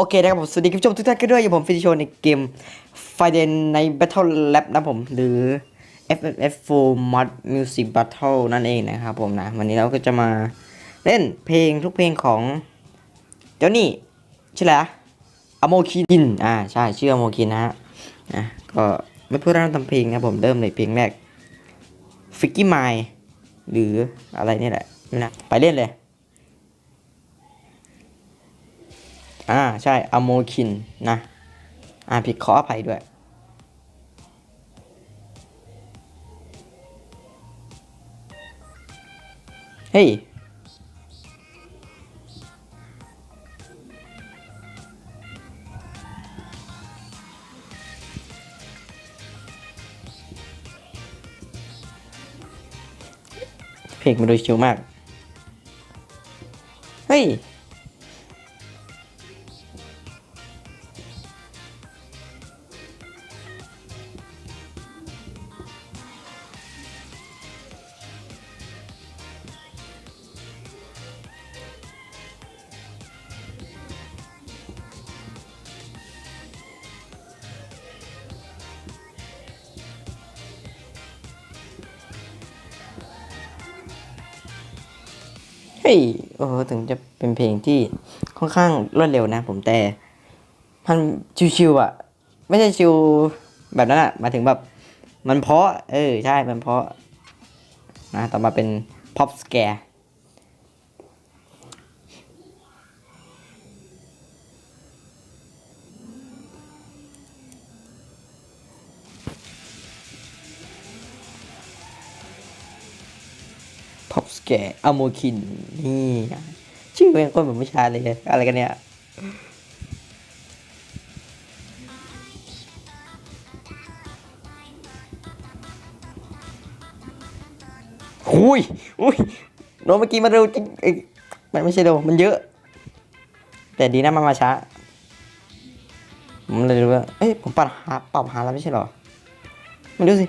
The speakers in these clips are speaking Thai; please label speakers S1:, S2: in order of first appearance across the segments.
S1: โอเคนะครับผมสวัสดีคุณผู้ชมทุกท่านกันด้วยอยู่ผมฟิสิโชในเกม f i d e n ใน Battle Lab นะผม หรือ FFF4 Mod Music Battle นั่นเองนะครับผมนะ วันนี้เราก็จะมาเล่นเพลงทุกเพลงของ เจ้านี่ชื่ออะไรอะโมคิน อ่า ใช่ชื่ออโมคินนะฮะนะก็ไม่พูดเรื่องทำเพลงนะผมเริ่มเลยเพลงแรกฟิกกี้ไมหรืออะไรนี่แหละนะไปเล่นเลย อ่าใช่อะโมคินนะ อ่าผิดขออภัยด้วย เฮ้ยเพลงมันดูชิวมาก เฮ้ย ยโอ้โหถึงจะเป็นเพลงที่ค่อนข้างรวดเร็วนะ ผมแต่มันชิวๆอะ ไม่ใช่ชิวแบบนั้นอะมาถึงแบบ มันเพาะ เออ ใช่ มันเพาะนะต่อมาเป็น pop scare แกร์อโมคินนี่ชื่อเป็นคนเหมือนผู้ชายเลยอะไรกันเนี่ยหุยอุ้ยโนเมื่อกี้มันเร็วจริงอ้ยมันไม่ใช่เร็วมันเยอะ แต่ดีนะมันมาช้าผมเลยรู้ว่าเอ้ยผมปรับหาปรับหาแล้วไม่ใช่หรอมาดูสิ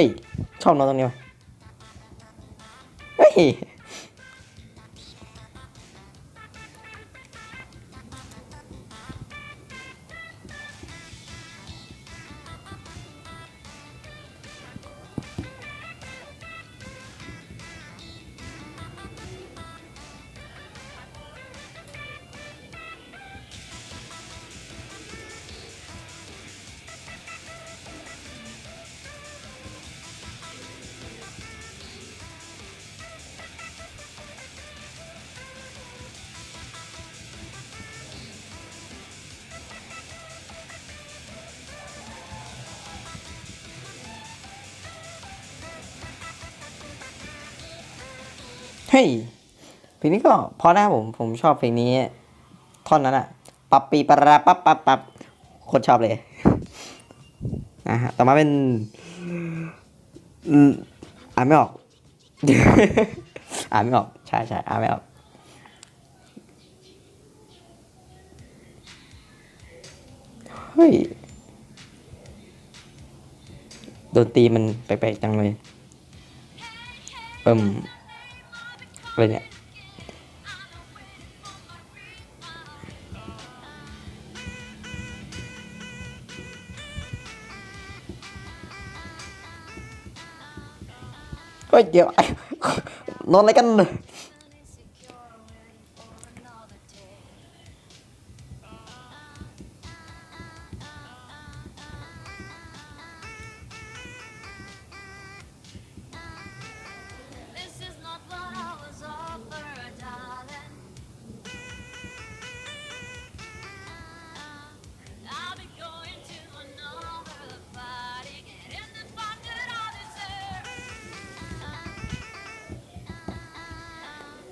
S1: ฮ้ยชอบนอนตรงนี้วะเฮ้ย เฮ้ยเพลงนี้ก็เพราะนะผมผมชอบเพลงนี้ ท่อนนั้นอะปับปีปะราปับปับปับโคตรชอบเลยนะฮะต่อมาเป็นอ่านไม่ออกอ่านไม่ออกใช่ใช่อ่านไม่ออกเฮ้ยดนตรีมันแปลกๆจังเลยเอิ่ม อะไรเนี่ยเฮ้ยเดี๋ยว นอนอะไรกัน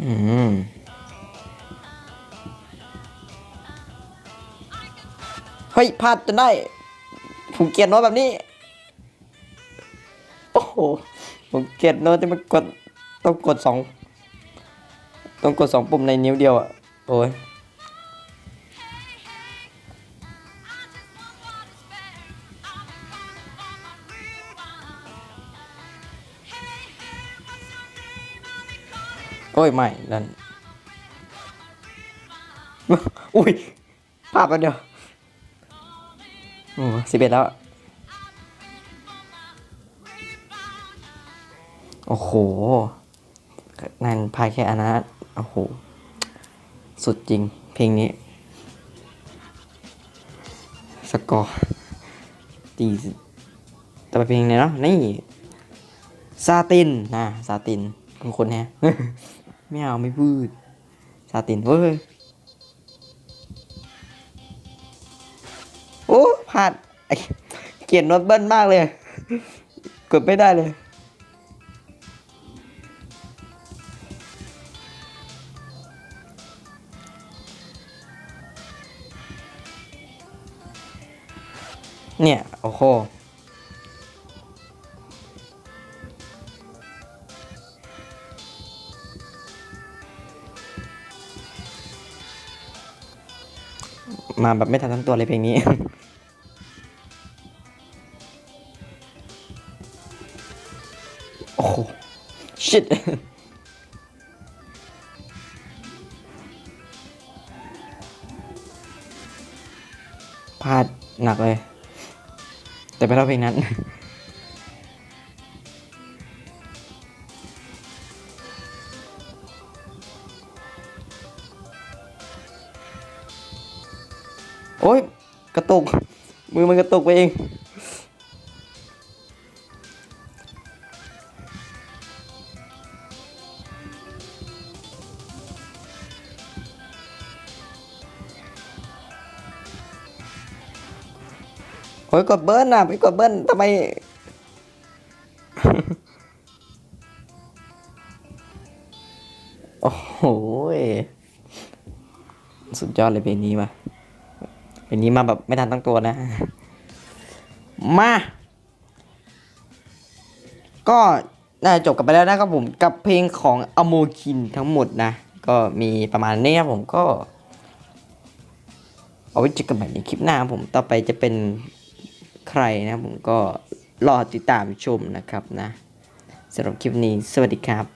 S1: อืมเฮ้ยพลาดจนได้ ผมเกลียดโน้ตแบบนี้ โอ้โห ผมเกลียดโน้ตที่มันกด ต้องกดสอง ต้องกดสองปุ่มในนิ้วเดียวอะ โอ้ย โอ้ยไม่นั่นอุ้ยภาพแป๊บเดียวโอ้สิบเอ็ดแล้วโอ้โหนั่นพายแค่อันนั้นโอ้โห สุดจริง เพลงนี้ สกอร์ตีแต่เป็นเพลงไหนเนาะนี่ ซาตินนะซาตินคุณคนแฮะ ไม่เอาไม่พูดซาตินเว้ยโอ้พลาดไอ้เกียดโน้ตเบิ้ลมากเลย กดไม่ได้เลยเนี่ย โอ้โห มาแบบไม่ทันทั้งตัวเลยเพลงนี้ โอ้โห ชิตพลาดหนักเลย แต่ไม่เท่าเพลงนั้น โอ้ยกระตุก มือมันกระตุกไปเองโอ้ยกดเบิ้ลน่ะไปกดเบิ้ลทำไมโอ้โหสุดยอดเลยเพลงนี้มา เพลงนี้มาแบบไม่ทันตั้งตัวนะ มา ก็น่าจบกันไปแล้วนะครับผมกับเพลงของอโมคินทั้งหมดนะ ก็มีประมาณนี้ครับผมก็เอาไว้เจอกันใหม่ในคลิปหน้าผมต่อไปจะเป็นใครนะผมก็รอติดตามชมนะครับนะสำหรับคลิปนี้ สวัสดีครับ